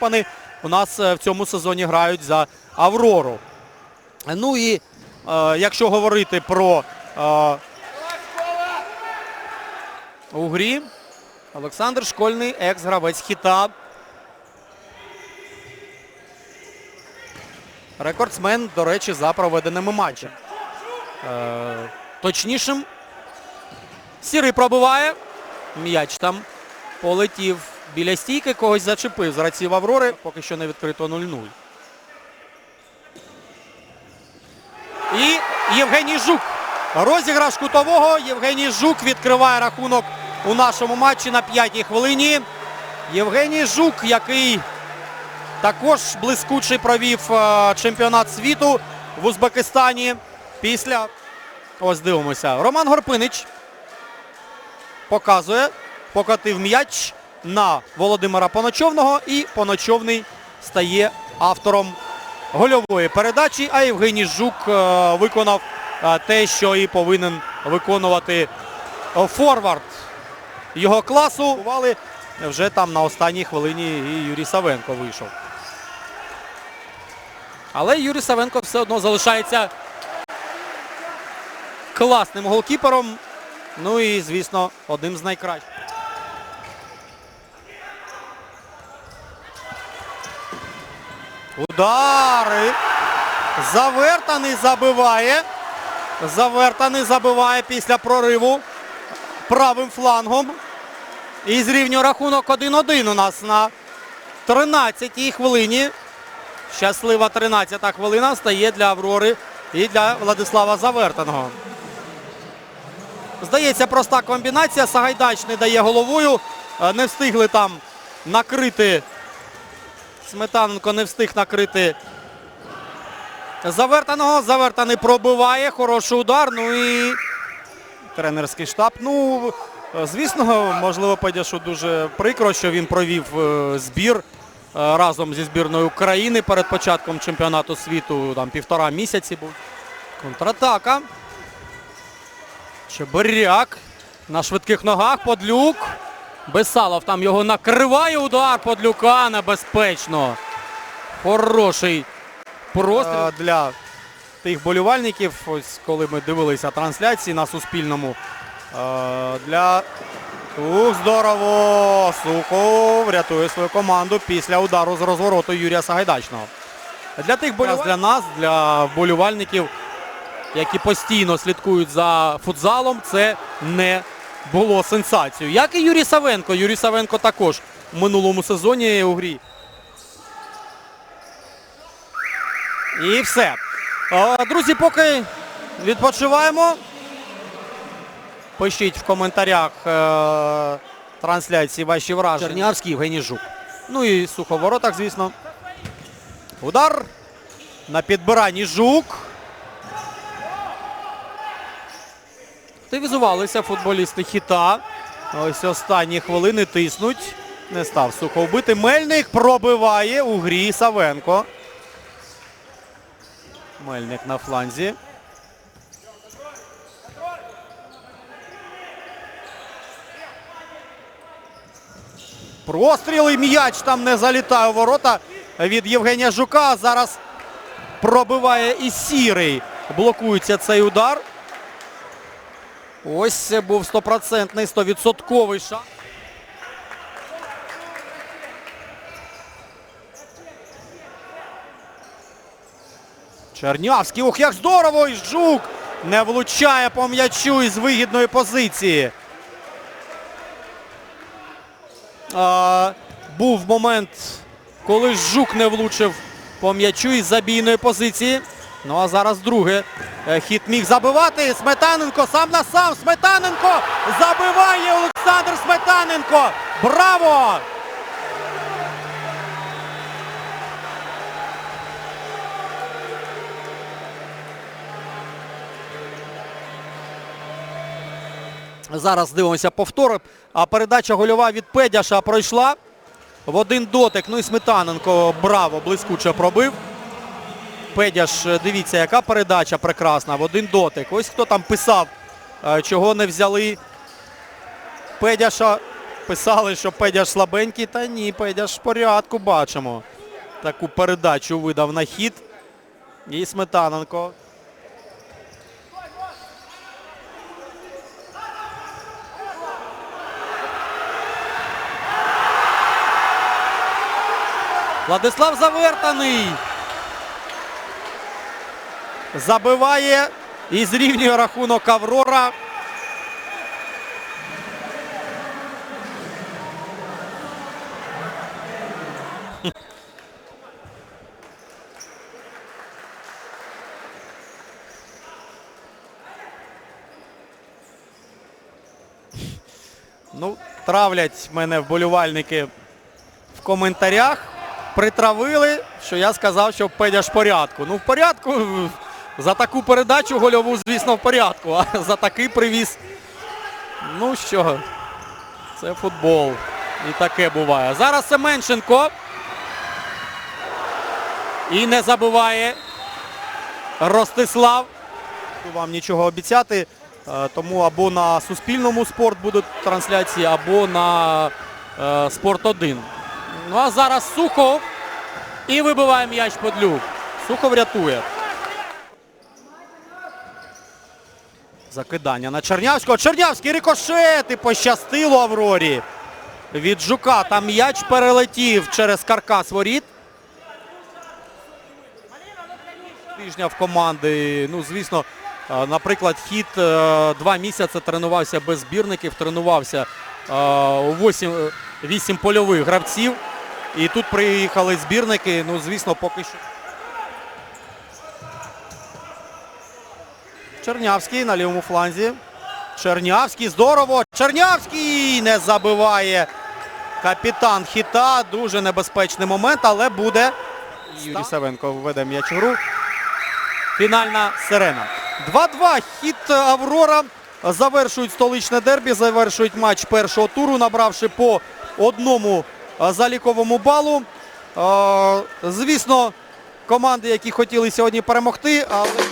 Моспани у нас е, в цьому сезоні грають за Аврору. Ну і е, якщо говорити про е, у грі, Олександр Школьний, екс-гравець хіта. Рекордсмен, до речі, за проведеними матчами. Точнішим. Сірий пробиває. М'яч там полетів біля стійки, когось зачепив з гравців Аврори. Поки що не відкрито 0-0. І Євгеній Жук. Розіграш кутового. Євгеній Жук відкриває рахунок у нашому матчі на п'ятій хвилині. Євгеній Жук, який також блискучий провів е, чемпіонат світу в Узбекистані після. Ось дивимося. Роман Горпинич показує, покотив м'яч на Володимира Поночовного і Поночовний стає автором гольової передачі, а Євгеній Жук е, виконав е, те, що і повинен виконувати е, форвард його класу. Вже там на останній хвилині і Юрій Савенко вийшов. Але Юрій Савенко все одно залишається класним голкіпером. Ну і, звісно, одним з найкращих. Удари. Завертаний забиває. Завертаний забиває після прориву правим флангом. І зрівнює рахунок 1-1 у нас на 13-й хвилині. Щаслива 13-та хвилина стає для Аврори і для Владислава Завертаного. Здається, проста комбінація. Сагайдач не дає головою. Е, Не встигли там накрити. Сметаненко не встиг накрити Завертаного. Завертаний пробиває. Хороший удар. Ну і тренерський штаб. Ну, звісно, можливо, Педяшу дуже прикро, що він провів е, збір е, разом зі збірною України перед початком чемпіонату світу. Там півтора місяці був. Контратака. Чебиряк на швидких ногах. Подлюк. Бесалов там його накриває. Удар Подлюка небезпечно. Хороший простріл для тих болівальників. Ось коли ми дивилися трансляції на Суспільному. Е, Для Ух, здорово! Сухов рятує свою команду після удару з розвороту Юрія Сагайдачного. Для тих болівальників, для нас, для вболівальників, які постійно слідкують за футзалом, це не було сенсацією. Як і Юрій Савенко. Юрій Савенко також в минулому сезоні у грі. І все. Друзі, поки відпочиваємо. Пишіть в коментарях е, трансляції ваші враження. Чернявський Євгеній Жук. Ну і суховоротах, звісно. Удар на підбиранні Жук. Активізувалися футболісти хіта. Ось останні хвилини тиснуть. Не став сухо вбити. Мельник пробиває у грі Савенко. Мельник на фланзі. Простріл і м'яч там не залітає у ворота від Євгенія Жука. Зараз пробиває і сірий. Блокується цей удар. Ось це був стопроцентний, стовідсотковий шанс. Чернявський. Ух, як здорово! І Жук не влучає по м'ячу із вигідної позиції. А, був момент, коли Жук не влучив по м'ячу із забійної позиції. Ну а зараз друге. Хід міг забивати. Сметаненко сам на сам. Сметаненко забиває Олександр Сметаненко. Браво! Зараз дивимося повтор. А передача гольова від Педяша пройшла в один дотик. Ну і Сметаненко браво, блискуче пробив. Педяш, е, дивіться, яка передача прекрасна. В один дотик. Ось хто там писав, е, чого не взяли Педяша Писали, що Педяш слабенький, та ні, Педяш в порядку бачимо. Таку передачу видав на хід. І Сметаненко. Владислав Завертаний. Забиває і зрівнює рахунок Аврора. Ну, травлять мене вболівальники в коментарях. Притравили, що я сказав, що Педяш в порядку. Ну, в порядку. За таку передачу гольову, звісно, в порядку. А за такий привіз. Ну що, це футбол. І таке буває. Зараз Семенченко. І не забуває Ростислав. Вам нічого обіцяти. е, Тому або на Суспільному спорт будуть трансляції, або на е, Спорт 1. Ну а зараз Сухов. І вибиває м'яч Подлюк. Сухов рятує. Закидання на Чернявського. Чернявський рикошет і пощастило Аврорі. Від Жука там м'яч перелетів через каркас воріт. Тижня в команди. Ну, звісно, е, наприклад, хід е, два місяці тренувався без збірників, тренувався е, у 8, 8 польових гравців. І тут приїхали збірники. Ну, звісно, поки що. Чернявський на лівому фланзі. Чернявський здорово. Чернявський не забиває капітан хіта. Дуже небезпечний момент, але буде. Юрій Савенко введе м'яч в гру. Фінальна сирена. 2-2. Хід Аврора завершують столичне дербі, завершують матч першого туру, набравши по одному е, заліковому балу. Е, Звісно, команди, які хотіли сьогодні перемогти, але.